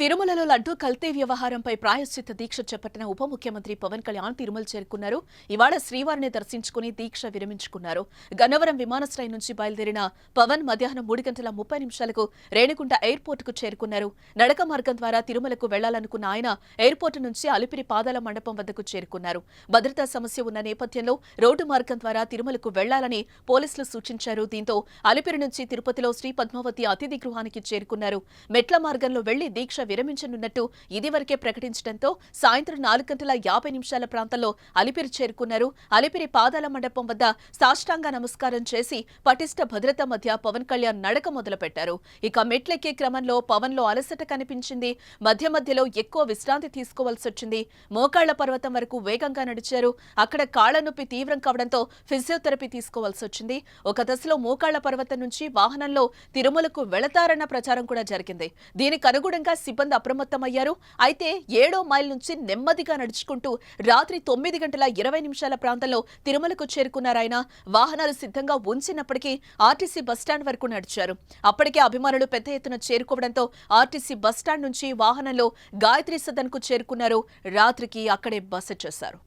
తిరుమలలో లడ్డూ కల్తీ వ్యవహారంపై ప్రాయశ్చిత్త దీక్ష చేపట్టిన ఉప ముఖ్యమంత్రి పవన్ కళ్యాణ్ తిరుమల చేరుకున్నారు. ఇవాళ శ్రీవారిని దర్శించుకుని దీక్ష విరమించుకున్నారు. గన్నవరం విమానాశ్రయం నుంచి బయలుదేరిన పవన్ మధ్యాహ్నం మూడు గంటల ముప్పై నిమిషాలకు రేణిగుంట ఎయిర్పోర్టుకు చేరుకున్నారు. నడక మార్గం ద్వారా తిరుమలకు వెళ్ళాలనుకున్న ఆయన ఎయిర్పోర్టు నుంచి అలిపిరి పాదాల మండపం వద్దకు చేరుకున్నారు. భద్రతా సమస్య ఉన్న నేపథ్యంలో రోడ్డు మార్గం ద్వారా తిరుమలకు వెళ్ళాలని పోలీసులు సూచించారు. దీంతో అలిపిరి నుంచి తిరుపతిలో శ్రీ పద్మావతి అతిథి గృహానికి చేరుకున్నారు. మెట్ల మార్గంలో వెళ్ళి దీక్ష విరమించనున్నట్టు ఇదివరకే ప్రకటించడంతో సాయంత్రం నాలుగు గంటల యాభై నిమిషాల ప్రాంతంలో అలిపిరి చేరుకున్నారు. అలిపిరి పాదాల మండపం వద్ద సాష్టాంగ నమస్కారం చేసి పటిష్ట భద్రత మధ్య పవన్ కళ్యాణ్ నడక మొదలుపెట్టారు. ఇక మెట్లెక్కే క్రమంలో పవన్లో అలసట కనిపించింది. మధ్య మధ్యలో ఎక్కువ విశ్రాంతి తీసుకోవాల్సి వచ్చింది. మోకాళ్ళ పర్వతం వరకు వేగంగా నడిచారు. అక్కడ కాళ్ళ నొప్పి తీవ్రం కావడంతో ఫిజియోథెరపీ తీసుకోవాల్సి వచ్చింది. ఒక దశలో మోకాళ్ళ పర్వతం నుంచి వాహనంలో తిరుమలకు వెళతారన్న ప్రచారం కూడా జరిగింది. దీనికి అనుగుణంగా సిబ్బంది అప్రమత్తమయ్యారు. అయితే ఏడో మైల్ నుంచి నెమ్మదిగా నడుచుకుంటూ రాత్రి తొమ్మిది గంటల ఇరవై నిమిషాల ప్రాంతంలో తిరుమలకు చేరుకున్నారాయన వాహనాలు సిద్ధంగా ఉంచినప్పటికీ ఆర్టీసీ బస్టాండ్ వరకు నడిచారు. అప్పటికే అభిమానులు పెద్ద ఎత్తున చేరుకోవడంతో ఆర్టీసీ బస్టాండ్ నుంచి వాహనంలో గాయత్రి సదన్కు చేరుకున్నారు. రాత్రికి అక్కడే బస చేశారు.